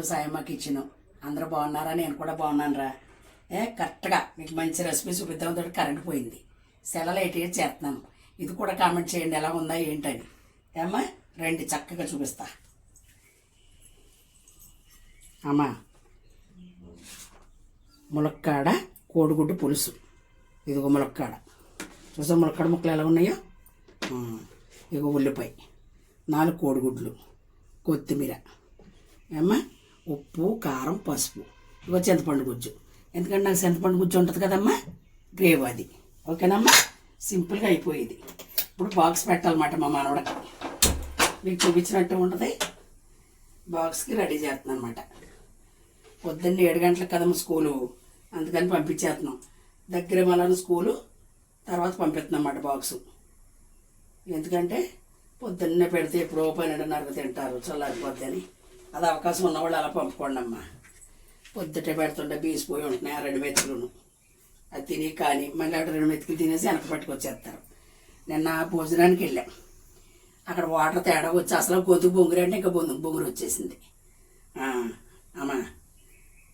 To Sayamma kitchen అందరూ బాగున్నారా? నేను కూడా బాగున్నాను రా ఏ కరెక్ట్గా మీకు మంచి రెసిపీ చూపిద్దాం. తోటి కరెంట్ పోయింది. సెలలు ఎయిట్ ఇయర్స్ చేస్తున్నాను. ఇది కూడా కామెంట్ చేయండి. ఎలా ఉందా ఏంటని. ఏమ్మా రండి చక్కగా చూపిస్తా. అమ్మా ములక్కాడ కోడిగుడ్డు పులుసు. ఇదిగో ములక్కాడ. చూసా ములక్కాడ ముక్కలు ఎలా ఉన్నాయో? ఇదిగో ఉల్లిపాయ. నాలుగు కోడిగుడ్లు. కొత్తిమీర. ఏమ్మా ఉప్పు కారం పసుపు. ఇగో చింతపండు గుజ్జు. ఎందుకంటే నాకు చింతపండు గుజ్జు ఉంటుంది కదమ్మా? గ్రేవ్ అది. ఓకేనమ్మా? సింపుల్గా అయిపోయేది. ఇప్పుడు బాక్స్ పెట్టాలన్నమాట మా మనవడకి. మీకు చూపించినట్టు ఉంటుంది. బాక్స్కి రెడీ చేస్తున్నాను అనమాట పొద్దున్న ఏడు గంటలకు కదమ్మ స్కూలు. అందుకని పంపించేస్తున్నాం. దగ్గర మళ్ళీ స్కూలు తర్వాత పంపిస్తున్నాం అన్నమాట బాక్సు ఎందుకంటే పొద్దున్నే పెడితే ఎప్పుడో పన్నెండున్నరకు తింటారు చల్లారిపోద్ది అని. అది అవకాశం ఉన్నవాళ్ళు అలా పంపుకోండి అమ్మా పొద్దుటే పెడుతుంటే బీసిపోయి ఉంటున్నాయి ఆ రెండు మెతుకులను. అది తిని కానీ మళ్ళీ అక్కడ రెండు మెతుకులు తినేసి వెనక పట్టుకొచ్చేస్తారు. నిన్న భోజనానికి వెళ్ళాం. అక్కడ వాటర్ తేడా వచ్చి అసలు గొంతుకు బొంగురు అంటే ఇంకా బొంగు బొంగురు వచ్చేసింది. అమ్మా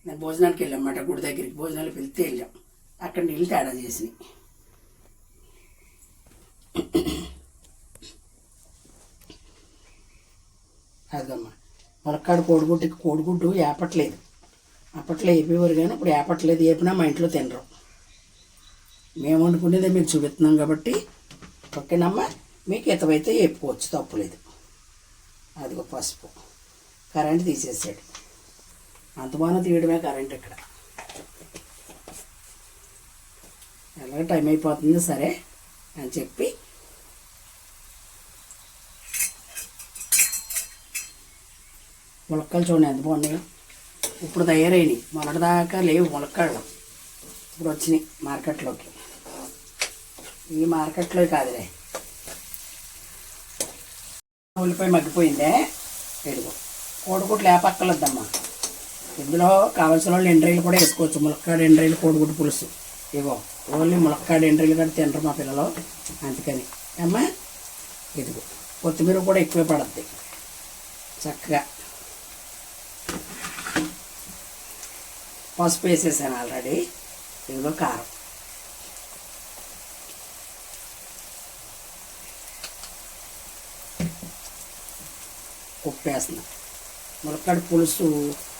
నేను భోజనానికి వెళ్ళామన్నమాట గుడి దగ్గరికి భోజనాలు వెళ్తే వెళ్ళాం. అక్కడ నీళ్ళు తేడా చేసినాయి. అదమ్మా. ములక్కాడు కోడిగుడ్డుకి కోడిగుడ్డు ఏపట్లేదు. అప్పట్లో ఏపేవారు కానీ ఇప్పుడు ఏపట్లేదు వేపినా మా ఇంట్లో తినరు. మేము వండుకునేదే మీకు చూపిస్తున్నాం కాబట్టి ఓకేనమ్మా? మీకు ఇతవైతే ఏపుకోవచ్చు తప్పులేదు. అదిగో పసుపు. కరెంట్ తీసేసాడు. అంత బాగా తీయడమే కరెంట్ ఇక్కడ. ఎలాగ టైం అయిపోతుంది సరే అని చెప్పి ములక్కాయలు చూడండి ఎంత బాగున్నాయో. ఇప్పుడు తయారైనవి మొన్నటిదాకా లేవు ములక్కళ్ళు ఇప్పుడు వచ్చినాయి మార్కెట్లోకి. ఈ మార్కెట్లో కాదులే. ఉల్లిపాయ మగ్గిపోయిందే. ఇదిగో. కోడిగుడ్లు లేపక్కర్లేదమ్మా. ఇందులో కావాల్సిన వాళ్ళు ఎండ్రీలు కూడా వేసుకోవచ్చు. ములక్కాడ ఎండ్రీలు కోడిగుడ్డు పులుసు. ఇగో ఓన్లీ ములక్కాడ ఎండ్రీలు కూడా తినరు మా పిల్లలు. అందుకని. అమ్మా ఇదిగో. కొత్తిమీర కూడా ఎక్కువే పడుద్ది. చక్కగా. పసుపు వేసేసాను ఆల్రెడీ. ఇదిగో కారం. ఉప్పు వేస్తున్నా ములక్కాడ పులుసు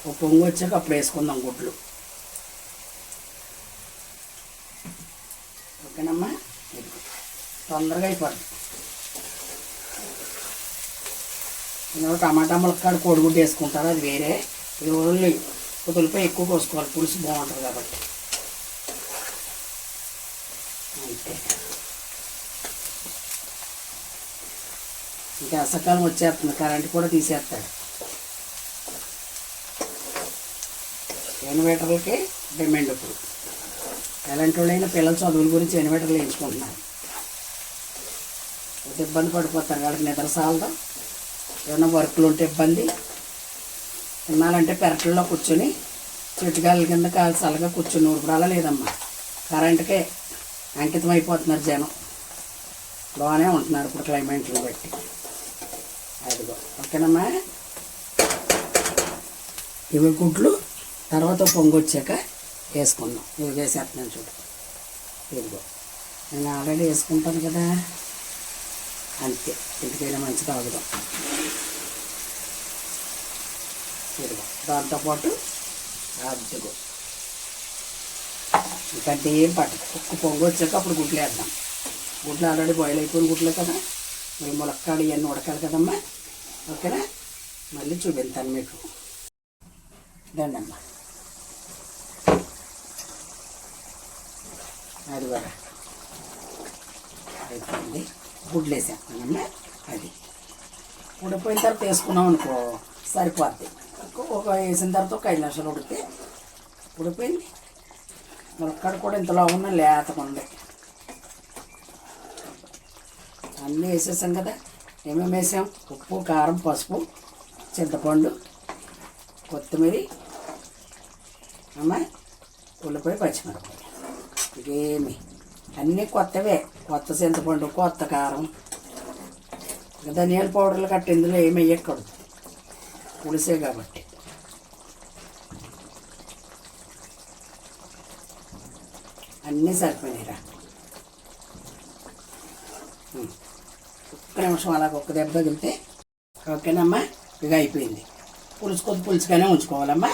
ఒక పొంగు వచ్చాక అప్పుడు వేసుకుందాం గుడ్లు. ఓకేనమ్మా? తొందరగా అయిపోతుంది ఇందులో టమాటా ములక్కాడ కోడిగుడ్డు వేసుకుంటారు అది వేరే. ఇది ఓన్లీ ఉల్లిపాయ ఎక్కువ కోసుకోవాలి పులుసు బాగుంటుంది కాబట్టి. అంతే. ఇంకా అసకాలం వచ్చేస్తుంది. కరెంట్ కూడా తీసేస్తాడు. ఇన్వర్టర్లకి డిమాండ్ ఇప్పుడు. ఎలాంటి వాళ్ళైనా పిల్లల చదువుల గురించి ఇన్వర్టర్లు వేయించుకుంటున్నారు ఇబ్బంది పడిపోతారు కాబట్టి నిద్ర సాలదు ఏమైనా వర్క్లు ఉంటే ఇబ్బంది. తినాలంటే పెరట్లో కూర్చొని చెట్టుగాల కింద కాలు చల్లగా కూర్చొని ఊరుకురాలా లేదమ్మా. కరెంటుకే అంకితం అయిపోతున్నారు జనం. బాగానే ఉంటున్నారు ఇప్పుడు క్లైమేట్ని బట్టి. అదిగో ఓకేనమ్మా? ఇవి గుడ్లు తర్వాత పొంగు వచ్చాక వేసుకుందాం. ఇవి వేసేస్తున్నాను చూడు. ఇదిగో నేను ఆల్రెడీ వేసుకుంటాను కదా. అంతే ఇంటికైనా మంచిగా ఆగుదాం. ఇదిగో దాంతోపాటు అదిగో ఇంకంటే ఏం పట్టదు ఒక్క పొంగు వచ్చాక అప్పుడు గుడ్లు వేద్దాం. గుడ్లు ఆల్రెడీ బాయిల్ అయిపోయిన గుడ్లే కదా. మరి ములక్కాడు ఇవన్నీ ఉడకాలి కదమ్మా. ఓకేనా? మళ్ళీ చూపిస్తాను మీకు. దండమ్మా అది కూడా అయిపోయింది. గుడ్లు వేసేస్తానమ్మా అది. ఉడిపోయిన తర్వాత వేసుకున్నాం అనుకో సరిపోద్ది. ఒక వేసిన తర్వాత ఒక ఐదు నిమిషాలు ఉడితే ఉడిపోయింది ములక్కాడ కూడా ఇంతలో ఉన్న లేతగా ఉంది అన్నీ వేసేసాం కదా ఏమేమి వేసాం? ఉప్పు కారం పసుపు చింతపండు కొత్తిమీర అమ్మాయి ఉల్లిపాయ పచ్చిమిరపాయ ఇవేమి? అన్నీ కొత్తవే. కొత్త చింతపండు కొత్త కారం. ధనియాల పౌడర్లు కట్టి ఇందులో ఏమి వేయకూడదు పులుసే కాబట్టి. అన్నీ సరిపోయినాయిరా. ఒక్క నిమిషం అలా ఒక్క దెబ్బ తగిలితే ఓకేనమ్మా? ఇక అయిపోయింది. పులుసు కొద్ది పులుసుగానే ఉంచుకోవాలమ్మా?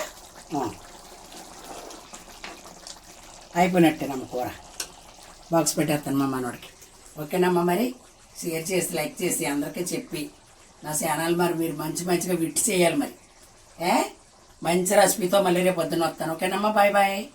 అయిపోయినట్టేనమ్మ కూర. బాక్స్ పెట్టేస్తానమ్మా మనోడికి. ఓకేనమ్మా మరి? షేర్ చేసి లైక్ చేసి అందరికీ చెప్పి నా ఛానల్ మరి మీరు మంచి మంచిగా విట్టి చేయాలి మరి. ఏ? మంచి రెసిపీతో మళ్ళీ రేపు పొద్దున వస్తాను. ఓకేనమ్మా బాయ్ బాయ్.